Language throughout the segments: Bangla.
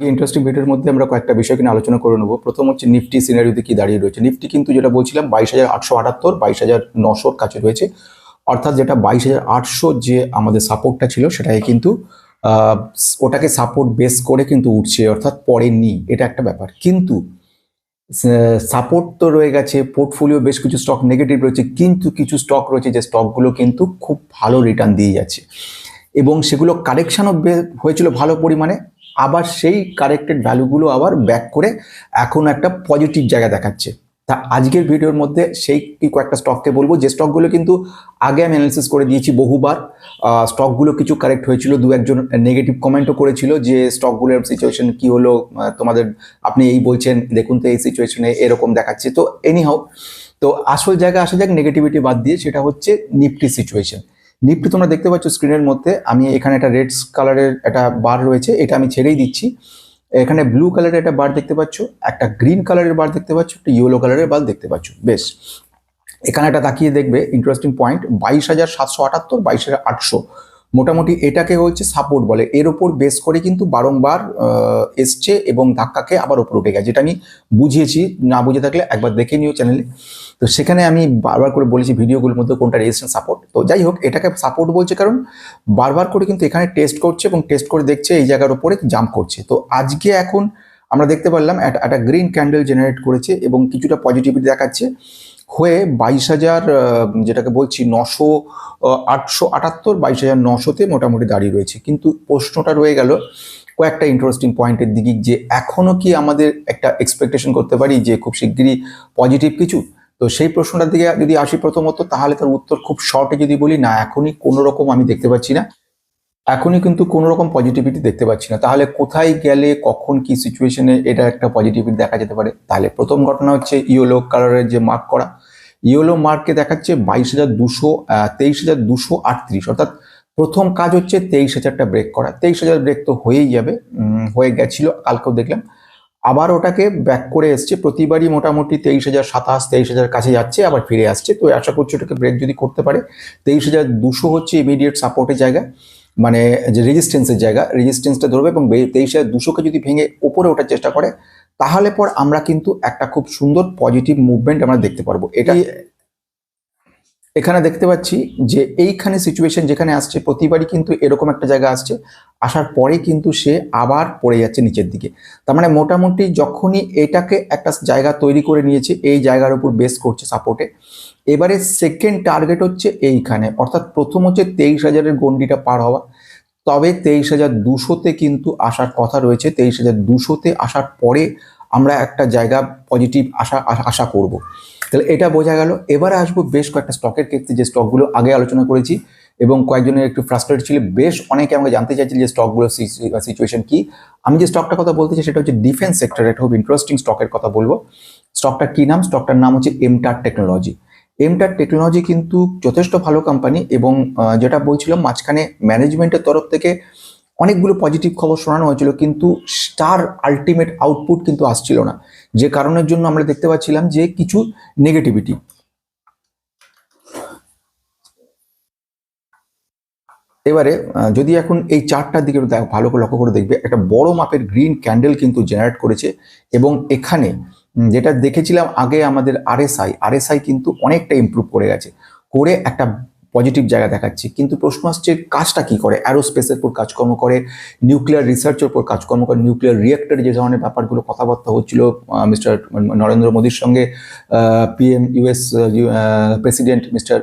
ইন্টারেস্টিং ভিডিওর মধ্যে আমরা কয়েকটা বিষয় কিনে আলোচনা করে নেব। প্রথম হচ্ছে নিফটি সিনারিওতে কি দাঁড়িয়ে রয়েছে? নিফটি কিন্তু যেটা বলছিলাম, বাইশ হাজার আটশো আটাত্তর, বাইশ হাজার নশোর কাছে রয়েছে। অর্থাৎ যেটা বাইশ হাজার আটশো যে আমাদের সাপোর্টটা ছিল, সেটাকে কিন্তু ওটাকে সাপোর্ট বেস করে কিন্তু উঠছে, অর্থাৎ পরে নি। এটা একটা ব্যাপার। কিন্তু সাপোর্ট তো রয়ে গেছে পোর্টফোলিও বেশ কিছু স্টক নেগেটিভ রয়েছে, কিন্তু কিছু স্টক রয়েছে যে স্টকগুলো কিন্তু খুব ভালো রিটার্ন দিয়ে যাচ্ছে। এবং সেগুলো কারেকশানও হয়েছিল ভালো পরিমাণে আবার সেই কারেক্টেড ভ্যালুগুলো আবার ব্যাক করে এখন একটা পজিটিভ জায়গা দেখাচ্ছে। তা আজকের ভিডিওর মধ্যে সেই কি কয়েকটা স্টককে বলব? যে স্টকগুলো কিন্তু আগে আমি অ্যানালিসিস করে দিয়েছি বহুবার। স্টকগুলো কিছু কারেক্ট হয়েছিল, দু একজন নেগেটিভ কমেন্টও করেছিল যে স্টকগুলোর সিচুয়েশন কি হলো তোমাদের আপনি এই বলছেন, দেখুন তো এই সিচুয়েশনে এরকম দেখাচ্ছে। তো এনি হাউ তো আসল জায়গা আসা যাক নেগেটিভিটি বাদ দিয়ে সেটা হচ্ছে নিফটি সিচুয়েশন নিফটি তোমরা দেখতে পাচ্ছ স্ক্রিনের মধ্যে। আমি এখানে একটা রেড কালারের একটা বার রয়েছে, এটা আমি ছেড়েই দিচ্ছি। এখানে ব্লু কালারের একটা বার দেখতে পাচ্ছ, একটা গ্রিন কালারের বার দেখতে পাচ্ছ, একটা ইয়েলো কালারের বার দেখতে পাচ্ছ। বেশ। এখানে একটা তাকিয়ে দেখবে ইন্টারেস্টিং পয়েন্ট বাইশ হাজার সাতশো আটাত্তর, বাইশ হাজার আটশো। মোটামুটি এটাকে হচ্ছে সাপোর্ট বলে। এর ওপর বেস করে কিন্তু বারংবার এসছে এবং ধাক্কাকে আবার ওপর উঠে গেছে। যেটা আমি বুঝিয়েছি, না বুঝে থাকলে একবার দেখে নিও চ্যানেলে তো সেখানে আমি বারবার করে বলেছি ভিডিওগুলোর মধ্যে কোনটা রেজিস্ট্যান্স সাপোর্ট তো যাই হোক, এটাকে সাপোর্ট বলছে কারণ বারবার করে কিন্তু এখানে টেস্ট করছে এবং টেস্ট করে দেখছে এই জায়গার উপরে জাম্প করছে। তো আজকে এখন আমরা দেখতে পারলাম একটা গ্রিন ক্যান্ডেল জেনারেট করেছে এবং কিছুটা পজিটিভিটি দেখাচ্ছে হয়ে বাইশ হাজার যেটাকে বলছি নশো আটশো আটাত্তর, বাইশ হাজার নশোতে মোটামুটি দাঁড়িয়ে রয়েছে। কিন্তু প্রশ্নটা রয়ে গেল কয়েকটা ইন্টারেস্টিং পয়েন্টের দিকে যে এখনও কি আমাদের একটা এক্সপেকটেশন করতে পারি যে খুব শিগগিরই পজিটিভ কিছু? তো সেই প্রশ্নটার দিকে যদি আসি প্রথমত, তাহলে তার উত্তর খুব শর্টে যদি বলি, না, এখনই কোনো রকম আমি দেখতে পাচ্ছি না। এখনই কিন্তু কোনো রকম পজিটিভিটি দেখতে পাচ্ছি না। তাহলে কোথায় গেলে, কখন, কি সিচুয়েশনে এটা একটা পজিটিভিটি দেখা যেতে পারে? তাহলে প্রথম ঘটনা হচ্ছে ইয়েলো কালারের যে মার্ক করা। ইয়েলো মার্ককে দেখাচ্ছে বাইশ হাজার দুশো তেইশ হাজার দুশো আটত্রিশ। অর্থাৎ প্রথম কাজ হচ্ছে তেইশ হাজারটা ব্রেক করা। তেইশ হাজার ব্রেক তো হয়েই যাবে হয়ে গেছিল, কালকেও দেখলাম। আবার ওটাকে ব্যাক করে এসছে। প্রতিবারই মোটামুটি তেইশ হাজার, সাতাশ, তেইশ হাজার কাছে যাচ্ছে, আবার ফিরে আসছে। তো আশা করছি ওটাকে ব্রেক যদি করতে পারে, তেইশ হাজার দুশো হচ্ছে ইমিডিয়েট সাপোর্টের জায়গা মানে যে রেজিস্ট্যান্সের জায়গা। রেজিস্ট্যান্সটা ধরবে এবং তেইশ হাজার দুশোকে যদি ভেঙে ওপরে ওঠার চেষ্টা করে, তাহলে পর আমরা কিন্তু একটা খুব সুন্দর পজিটিভ মুভমেন্ট আমরা দেখতে পারব। এটাই এখানে দেখতে পাচ্ছি যে এইখানে সিচুয়েশন যেখানে আসছে, প্রতিবারই কিন্তু এরকম একটা জায়গা আসছে। আসার পরে কিন্তু সে আবার পড়ে যাচ্ছে নিচের দিকে। তার মানে মোটামুটি যখনই এটাকে একটা জায়গা তৈরি করে নিয়েছে, এই জায়গার উপর বেস করছে সাপোর্টে এবারে সেকেন্ড টার্গেট হচ্ছে এইখানে। অর্থাৎ প্রথম হচ্ছে তেইশ হাজারের গন্ডিটা পার হওয়া। তবে তেইশ হাজার দুশোতে কিন্তু আসার কথা রয়েছে। তেইশ হাজার দুশোতে আসার পরে আমরা একটা জায়গা পজিটিভ আশা- আশা করব। তাহলে এটা বোঝা গেল। এবারে আসব বেশ কয়েকটা স্টকের ক্ষেত্রে যে স্টকগুলো আগে আলোচনা করেছি এবং কয়েকজনের একটু ফ্রাস্ট্রেট ছিল। বেশ অনেকে আমাকে জানতে চাইছিল যে স্টকগুলোর সিচুয়েশন কি। আমি যে স্টকটার কথা বলতে চাই সেটা হচ্ছে ডিফেন্স সেক্টর একটা খুব ইন্টারেস্টিং স্টকের কথা বলব। স্টকটার কি নাম? স্টকটার নাম হচ্ছে এমটার টেকনোলজি এমটার টেকনোলজি কিন্তু যথেষ্ট ভালো কোম্পানি এবং যেটা বলছিলাম মাঝখানে ম্যানেজমেন্টের তরফ থেকে অনেকগুলো পজিটিভ খবর শোনানো হয়েছিল, কিন্তু স্টার আলটিমেট আউটপুট কিন্তু আসছিল না। যে কারণের জন্য আমরা দেখতে পাচ্ছিলাম যে কিছু নেগেটিভিটি এবারে যদি এখন এই চারটার দিকে ভালো করে লক্ষ্য করে দেখবে, একটা বড় মাপের গ্রিন ক্যান্ডেল কিন্তু জেনারেট করেছে, এবং এখানে যেটা দেখেছিলাম আগে আমাদের আরএসআই আরএসআই কিন্তু অনেকটা ইমপ্রুভ করে গেছে। করে একটা পজিটিভ জায়গা দেখাচ্ছে। কিন্তু প্রশ্ন আসছে, কাজটা কি করে? অ্যারোস্পেসের উপর কাজকর্ম করে, নিউক্লিয়ার রিসার্চের উপর কাজকর্ম করে, নিউক্লিয়ার রিয়েক্টর যে ধরনের ব্যাপারগুলো কথাবার্তা হচ্ছিল মিস্টার নরেন্দ্র মোদীর সঙ্গে PM US president mister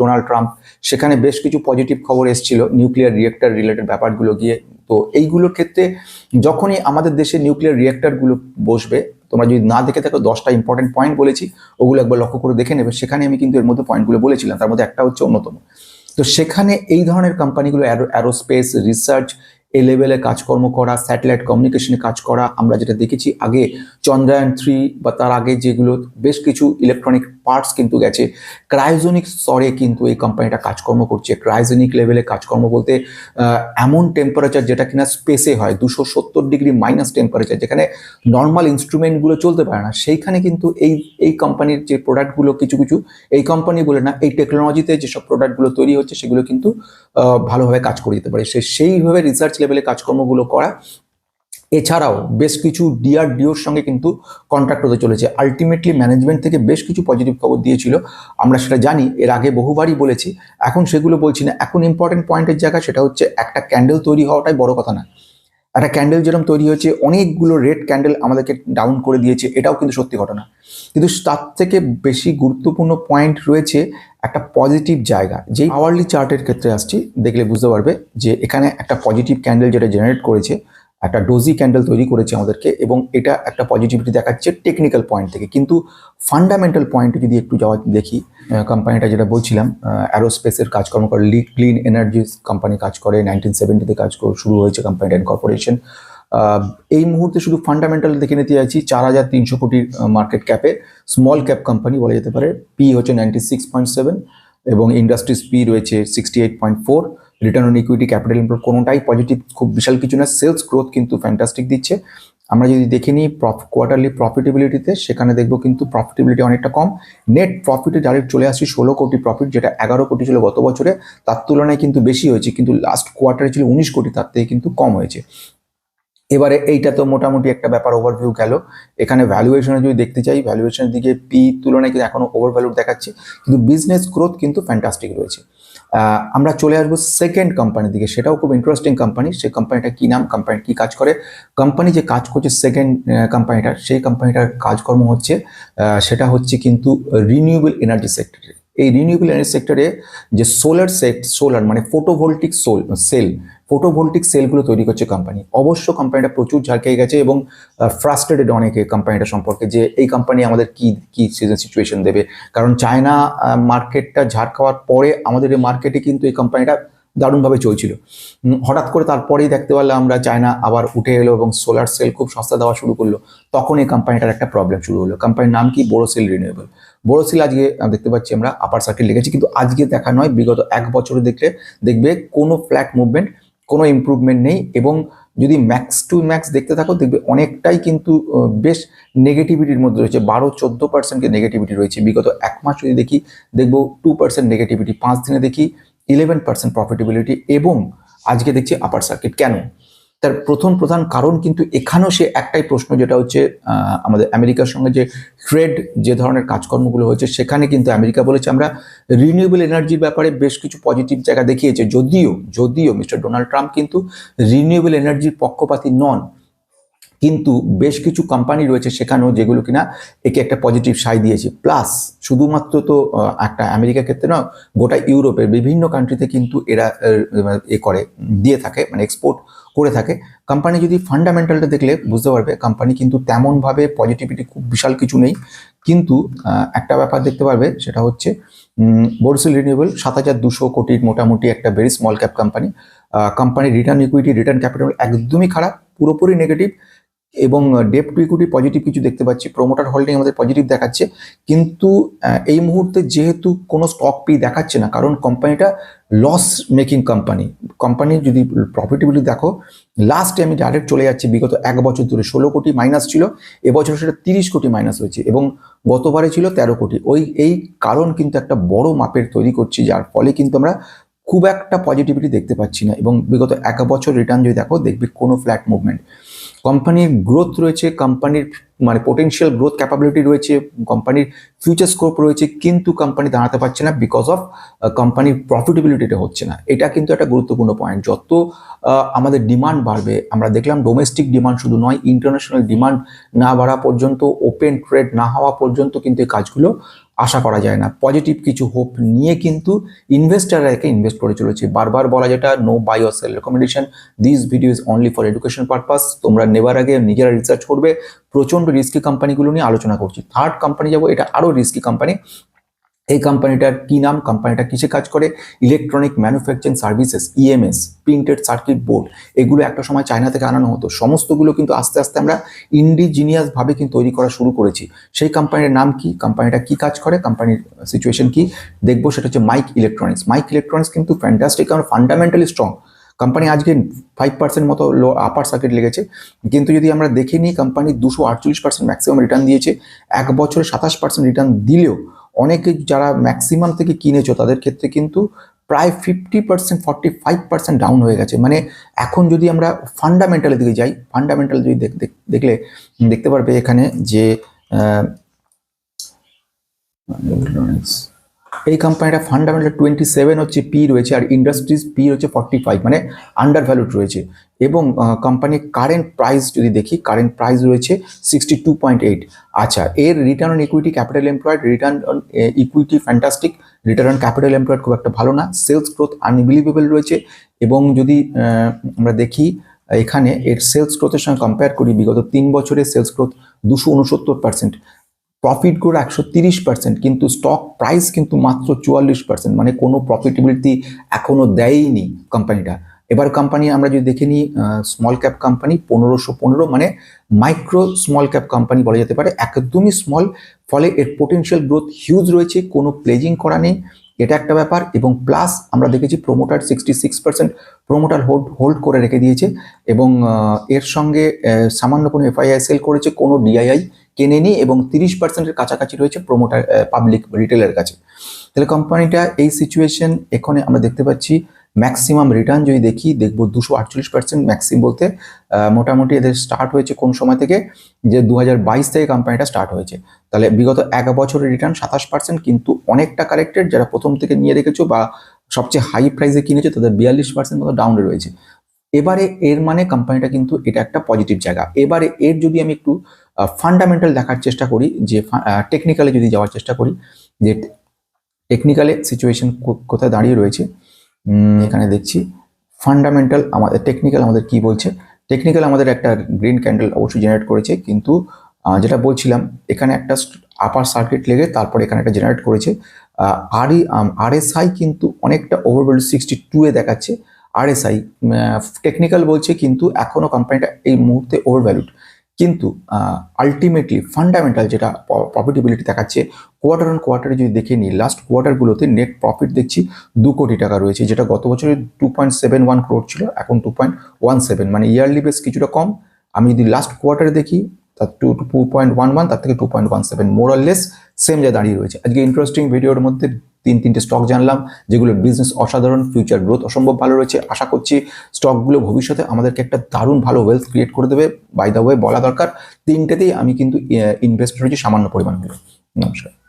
Donald Trump, সেখানে বেশ কিছু পজিটিভ খবর এসেছিল, নিউক্লিয়ার রিয়েক্টর রিলেটেড ব্যাপারগুলো গিয়ে। তো এইগুলোর ক্ষেত্রে যখনই আমাদের দেশে নিউক্লিয়ার রিয়েক্টরগুলো বসবে তোমরা যদি না দেখে থাকো, দশটা ইম্পর্টেন্ট পয়েন্ট বলেছি, ওগুলো একবার লক্ষ্য করে দেখে নেবে। সেখানে আমি কিন্তু এর মধ্যে পয়েন্টগুলো বলেছিলাম, তার মধ্যে একটা হচ্ছে অন্যতম। তো সেখানে এই ধরনের কোম্পানিগুলো অ্যারোস্পেস রিসার্চ এ লেভেলে কাজকর্ম করা স্যাটেলাইট কমিউনিকেশনে কাজ করা, আমরা যেটা দেখেছি, আগে চন্দ্রায়ন থ্রি বা তার আগে যেগুলো বেশ কিছু ইলেকট্রনিক পার্টস কিন্তু গেছে। ক্রায়োজনিক স্তরে কিন্তু এই কোম্পানিটা কাজকর্ম করছে। ক্রায়োজনিক লেভেলে কাজকর্ম বলতে এমন টেম্পারেচার যেটা কিনা স্পেসে হয়, দুশো সত্তর ডিগ্রি মাইনাস টেম্পারেচার যেখানে নর্মাল ইনস্ট্রুমেন্টগুলো চলতে পারে না। সেইখানে কিন্তু এই এই কোম্পানির যে প্রোডাক্টগুলো কিছু কিছু, এই কোম্পানি বলে না, এই টেকনোলজিতে যেসব প্রোডাক্টগুলো তৈরি হচ্ছে, সেগুলো কিন্তু ভালোভাবে কাজ করে দিতে পারে। সে, সেইভাবে রিসার্চ লেভেলে কাজকর্মগুলো করা এছাড়াও বেশ কিছু ডিআরডিওর সঙ্গে কিন্তু কন্ট্রাক্ট হতে চলেছে। আলটিমেটলি ম্যানেজমেন্ট থেকে বেশ কিছু পজিটিভ খবর দিয়েছিল। আমরা সেটা জানি, এর আগে বহুবারই বলেছি। এখন সেগুলো বলছি না। এখন ইম্পর্টেন্ট পয়েন্টের জায়গা সেটা হচ্ছে একটা ক্যান্ডেল তৈরি হওয়াটাই বড় কথা না। একটা ক্যান্ডেল যেরকম তৈরি হয়েছে, অনেকগুলো রেড ক্যান্ডেল আমাদেরকে ডাউন করে দিয়েছে। এটাও কিন্তু সত্যি ঘটনা। কিন্তু তার থেকে বেশি গুরুত্বপূর্ণ পয়েন্ট রয়েছে একটা পজিটিভ জায়গা। যেই আওয়ারলি চার্টের ক্ষেত্রে আসছি, দেখলে বুঝতে পারবে যে এখানে একটা পজিটিভ ক্যান্ডেল যেটা জেনারেট করেছে একটা ডোজি ক্যান্ডেল তৈরি করেছে আমাদেরকে এবং এটা একটা পজিটিভিটি দেখাচ্ছে টেকনিক্যাল পয়েন্ট থেকে। কিন্তু ফান্ডামেন্টাল পয়েন্টে যদি একটু যাওয়া দেখি কোম্পানিটা যেটা বলছিলাম অ্যারোস্পেসের কাজকর্ম করে লিড ক্লিন এনার্জি কোম্পানি কাজ করে নাইনটিন সেভেন্টিতে কাজ শুরু হয়েছে কোম্পানিটা ইনকর্পোরেশন এই মুহূর্তে শুধু ফান্ডামেন্টাল দেখে নিতে যাচ্ছি চার হাজার তিনশো কোটির মার্কেট ক্যাপে স্মল ক্যাপ কোম্পানি বলা যেতে পারে পি হচ্ছে নাইনটি সিক্স পয়েন্ট সেভেন এবং ইন্ডাস্ট্রিজ পি রয়েছে sixty eight point four return on equity capital improve কোনোটাই পজিটিভ খুব বিশাল কিছু না সেলস গ্রোথ কিন্তু ফ্যান্টাস্টিক দিচ্ছে। আমরা যদি দেখে নিই কোয়ার্টারলি প্রফিটেবিলিটিতে সেখানে দেখব কিন্তু প্রফিটেবিলিটি অনেকটা কম। নেট প্রফিটে ডাইরেক্ট চলে আসছে ষোলো কোটি প্রফিট যেটা এগারো কোটি ছিল গত বছরে। তার তুলনায় কিন্তু বেশি হয়েছে, কিন্তু লাস্ট কোয়ার্টারে ছিল উনিশ কোটি, তার থেকে কিন্তু কম হয়েছে। এবারে এইটা তো মোটামুটি একটা ব্যাপার ওভারভিউ গেল। এখানে ভ্যালুয়েশনে যদি দেখতে চাই ভ্যালুয়েশনের দিকে পি তুলনায় কিন্তু এখনও ওভার ভ্যালু দেখাচ্ছে। কিন্তু বিজনেস গ্রোথ কিন্তু ফ্যান্টাস্টিক রয়েছে। আমরা চলে আসব সেকেন্ড কোম্পানির দিকে। সেটাও খুব ইন্টারেস্টিং কোম্পানি সেই কোম্পানিটা কি নাম কোম্পানি কি কাজ করে? কোম্পানি যে কাজ করছে সেকেন্ড কোম্পানিটার সেই কোম্পানিটার কাজকর্ম হচ্ছে সেটা হচ্ছে কিন্তু রিনিউয়েবল এনার্জি সেক্টরে এই রিনিউয়েবল এনার্জি সেক্টরে যে সোলার সেট সোলার মানে ফোটোভোল্টিক সোল সেল ফটোভোল্টিক সেলগুলো তৈরি করছে কোম্পানি অবশ্য কোম্পানিটা প্রচুর ঝাড় খেয়ে গেছে এবং ফ্রাস্ট্রেটেড অনেকে কোম্পানিটা সম্পর্কে যে এই কোম্পানি আমাদের কি কি সিচুয়েশন দেবে। কারণ চায়না মার্কেটটা ঝাড় খাওয়ার পরে আমাদের এই মার্কেটে কিন্তু এই কোম্পানিটা দারুণভাবে চলছিল। হঠাৎ করে তারপরেই দেখতে পারলাম আমরা চায়না আবার উঠে এলো এবং সোলার সেল খুব সস্তা দেওয়া শুরু করল। তখন এই কোম্পানিটার একটা প্রবলেম শুরু হলো। কোম্পানির নাম কি? বোরোসিল রিনিউয়েবল বোরোসিল আজকে দেখতে পাচ্ছি আমরা আপার সার্কিট লিখেছি। কিন্তু আজকে দেখা নয়, বিগত এক বছরে দেখলে দেখবে কোনো ফ্ল্যাট মুভমেন্ট কোনো ইম্প্রুভমেন্ট নেই এবং যদি ম্যাক্স টু ম্যাক্স দেখতে থাকো দেখবে অনেকটাই কিন্তু বেশ নেগেটিভিটির মধ্যে রয়েছে। বারো, চোদ্দ পার্সেন্টকে নেগেটিভিটি রয়েছে। বিগত এক মাস যদি দেখি, দেখব টু পার্সেন্ট নেগেটিভিটি পাঁচ দিনে দেখি ইলেভেন পার্সেন্ট প্রফিটেবিলিটি এবং আজকে দেখছি আপার সার্কিট কেন? তার প্রথম প্রধান কারণ কিন্তু এখানেও সে একটাই প্রশ্ন, যেটা হচ্ছে আমাদের আমেরিকার সঙ্গে যে ট্রেড যে ধরনের কাজকর্মগুলো হয়েছে, সেখানে কিন্তু আমেরিকা বলেছে, আমরা রিনিউয়েবল এনার্জির ব্যাপারে বেশ কিছু পজিটিভ জায়গা দেখিয়েছে। যদিও যদিও মিস্টার ডোনাল্ড ট্রাম্প কিন্তু রিনিউয়েবল এনার্জির পক্ষপাতি নন। কিন্তু বেশ কিছু কোম্পানি রয়েছে সেখানেও যেগুলো কিনা একে একটা পজিটিভ সাই দিয়েছে। প্লাস শুধুমাত্র তো একটা আমেরিকার ক্ষেত্রে নয়, গোটা ইউরোপের বিভিন্ন কান্ট্রিতে কিন্তু এরা এ করে, দিয়ে থাকে মানে এক্সপোর্ট করে থাকে। কোম্পানি যদি ফান্ডামেন্টালটা দেখলে, বুঝতে পারবে কোম্পানি কিন্তু তেমনভাবে পজিটিভিটি খুব বিশাল কিছু নেই। কিন্তু একটা ব্যাপার দেখতে পারবে, সেটা হচ্ছে বোরসিল রিনিউয়েবল সাত হাজার দুশো কোটির মোটামুটি একটা ভেরি স্মল ক্যাপ কোম্পানি কোম্পানির রিটার্ন ইকুইটি রিটার্ন ক্যাপিটাল একদমই খারাপ, পুরোপুরি নেগেটিভ এবং ডেপ টু ইকুইটি পজিটিভ কিছু দেখতে পাচ্ছি। প্রোমোটার হোল্ডিং আমাদের পজিটিভ দেখাচ্ছে। কিন্তু এই মুহূর্তে যেহেতু কোনো স্টক পি দেখাচ্ছে না, কারণ কোম্পানিটা লস মেকিং কোম্পানি কোম্পানির যদি প্রফিটেবিলিটি দেখো লাস্টে আমি ডাইরেক্ট চলে যাচ্ছি বিগত এক বছর ধরে। ষোলো কোটি মাইনাস ছিল, এবছর সেটা তিরিশ কোটি মাইনাস হয়েছে এবং গতবারে ছিল তেরো কোটি। ওই, এই কারণ কিন্তু একটা বড় মাপের তৈরি করছি, যার ফলে কিন্তু আমরা খুব একটা পজিটিভিটি দেখতে পাচ্ছি না এবং বিগত এক বছর রিটার্ন যদি দেখো দেখবি কোনো ফ্ল্যাট মুভমেন্ট কোম্পানির গ্রোথ রয়েছে কোম্পানির মানে পোটেনশিয়াল গ্রোথ ক্যাপাবিলিটি রয়েছে কোম্পানির ফিউচার স্কোপ রয়েছে, কিন্তু কোম্পানি দাঁড়াতে পারছে না বিকজ অফ কোম্পানির প্রফিটেবিলিটিটা হচ্ছে না। এটা কিন্তু একটা গুরুত্বপূর্ণ পয়েন্ট যত আমাদের ডিমান্ড বাড়বে, আমরা দেখলাম ডোমেস্টিক ডিমান্ড শুধু নয় ইন্টারন্যাশনাল ডিমান্ড না বাড়া পর্যন্ত ওপেন ট্রেড না হওয়া পর্যন্ত কিন্তু এই কাজগুলো আশা করা যায় না। পজিটিভ কিছু হোপ নিয়ে কিন্তু ইনভেস্টাররা একে ইনভেস্ট করে চলেছে। বারবার বলা যেটা no buy or sell recommendation this video is only for education purpose তোমরা নেবার আগে নিজেরা রিসার্চ করবে। প্রচণ্ড রিস্কি কোম্পানিগুলো নিয়ে আলোচনা করছি। থার্ড কোম্পানি যাব, এটা আরও রিস্কি কোম্পানি এই কোম্পানিটার কি নাম? কোম্পানিটা কিসে কাজ করে? Electronic manufacturing services EMS printed circuit board এগুলো একটা সময় চায়না থেকে আনানো হতো। সমস্তগুলো কিন্তু আস্তে আস্তে আমরা ইন্ডিজিনিয়াস ভাবে কিন্তু তৈরি করা শুরু করেছি। সেই কোম্পানির নাম কি? কোম্পানিটা কি কাজ করে? কোম্পানির সিচুয়েশন কি? দেখব, সেটা হচ্ছে মাইক ইলেকট্রনিক্স মাইক ইলেকট্রনিক্স কিন্তু ফ্যান্টাস্টিক কারণ ফান্ডামেন্টালি স্ট্রং কোম্পানি আজকে ফাইভ পার্সেন্ট মতো লো আপার সার্কিট লেগেছে। কিন্তু যদি আমরা দেখে নিই কোম্পানি দুশো আটচল্লিশ পার্সেন্ট ম্যাক্সিমাম রিটার্ন দিয়েছে। এক বছরে সাতাশ পার্সেন্ট রিটার্ন দিলেও অনেকে যারা ম্যাক্সিমাম থেকে কিনেছো তাদের ক্ষেত্রে কিন্তু প্রায় fifty percent forty five percent down হয়ে গেছে। মানে এখন যদি আমরা ফান্ডামেন্টালের দিকে যাই ফান্ডামেন্টাল যদি দেখ- দেখ- দেখলে দেখতে পারবে এখানে যে আহ, এই কোম্পানিটা ফান্ডামেন্টাল টোয়েন্টি সেভেন হচ্ছে পি রয়েছে আর ইন্ডাস্ট্রিজ পি হচ্ছে ফর্টি ফাইভ মানে আন্ডার ভ্যালুড রয়েছে। এবং কোম্পানির কারেন্ট প্রাইস যদি দেখি কারেন্ট প্রাইস রয়েছে সিক্সটি টু পয়েন্ট এইট আচ্ছা এর return on equity capital employed return on equity fantastic return on capital employed খুব একটা ভালো না। সেলস গ্রোথ আনবিলিভেবল রয়েছে এবং যদি আমরা দেখি, এখানে এর সেলস গ্রোথের সঙ্গে কম্পেয়ার করি, বিগত তিন বছরের সেলস গ্রোথ দুশো উনসত্তর পার্সেন্ট প্রফিট গ্রোথ একশো তিরিশ পার্সেন্ট কিন্তু স্টক প্রাইস কিন্তু মাত্র চুয়াল্লিশ পার্সেন্ট মানে কোনো প্রফিটেবিলিটি এখনও দেয়নি কোম্পানিটা এবার কোম্পানি আমরা যদি দেখে নিই স্মল ক্যাপ কোম্পানি পনেরোশো পনেরো মানে মাইক্রো স্মল ক্যাপ কোম্পানি বলা যেতে পারে, একদমই স্মল ফলে এর পোটেনশিয়াল গ্রোথ হিউজ রয়েছে, কোনো প্লেজিং করা নেই। এটা একটা ব্যাপার এবং প্লাস আমরা দেখেছি promoter sixty six percent promoter hold hold করে রেখে দিয়েছে এবং এর সঙ্গে সামান্য কোনো এফআইআই সেল করেছে, কোনো ডিআইআই কেনেনি এবং তিরিশ পার্সেন্টের কাছাকাছি রয়েছে প্রোমোটার পাবলিক রিটেলের কাছে। তাহলে কোম্পানিটা এই সিচুয়েশন এখানে আমরা দেখতে পাচ্ছি ম্যাক্সিমাম রিটার্ন যদি দেখি, দেখব দুশো আটচল্লিশ পার্সেন্ট ম্যাক্সিম বলতে মোটামুটি এদের স্টার্ট হয়েছে কোন সময় থেকে? যে দু থেকে কোম্পানিটা স্টার্ট হয়েছে। তাহলে বিগত এক বছরের রিটার্ন সাতাশ পার্সেন্ট কিন্তু অনেকটা কারেক্টেড যারা প্রথম থেকে নিয়ে রেখেছো বা সবচেয়ে হাই প্রাইসে কিনেছো, তাদের বিয়াল্লিশ পার্সেন্ট মতো ডাউনে রয়েছে। এবারে এর মানে কোম্পানিটা কিন্তু এটা একটা পজিটিভ জায়গা। এবারে এর যদি আমি একটু ফান্ডামেন্টাল দেখার চেষ্টা করি, যে টেকনিক্যালে যদি যাওয়ার চেষ্টা করি, যে টেকনিক্যালে সিচুয়েশন কোথায় দাঁড়িয়ে রয়েছে এখানে দেখছি ফান্ডামেন্টাল আমাদের টেকনিক্যাল আমাদের কি বলছে? টেকনিক্যাল আমাদের একটা গ্রিন ক্যান্ডেল অবশ্যই জেনারেট করেছে, কিন্তু যেটা বলছিলাম, এখানে একটা আপার সার্কিট লেগে তারপর এখানে একটা জেনারেট করেছে। আর আরএসআই কিন্তু অনেকটা ওভারভ্যালু সিক্সটি টু এ দেখাচ্ছে। আরএসআই টেকনিক্যাল বলছে, কিন্তু এখনও কোম্পানিটা এই মুহূর্তে ওভারভ্যালুড কিন্তু আলটিমেটলি ফান্ডামেন্টাল যেটা প্রফিটেবিলিটি দেখাচ্ছে কোয়ার্টার অন কোয়ার্টারে যদি দেখে নিই লাস্ট কোয়ার্টারগুলোতে নেট প্রফিট দেখছি দু কোটি টাকা রয়েছে, যেটা গত বছরে two point seven one crore ছিল, এখন টু পয়েন্ট ওয়ান সেভেন মানে ইয়ারলি বেস কিছুটা কম। আমি যদি লাস্ট কোয়ার্টারে দেখি, তার two two point one one তার থেকে two point one seven more or less same যা দাঁড়িয়ে রয়েছে। আজকে ইন্টারেস্টিং ভিডিওর মধ্যে তিন, তিনটে স্টক জানলাম যেগুলো বিজনেস অসাধারণ ফিউচার গ্রোথ অসম্ভব ভালো রয়েছে। আশা করছি স্টকগুলো ভবিষ্যতে আমাদেরকে একটা দারুণ ভালো ওয়েলথ ক্রিয়েট করে দেবে। বাই দ্য ওয়ে বলা দরকার, তিনটেতেই আমি কিন্তু ইনভেস্ট হয়েছি সামান্য পরিমাণগুলো। নমস্কার।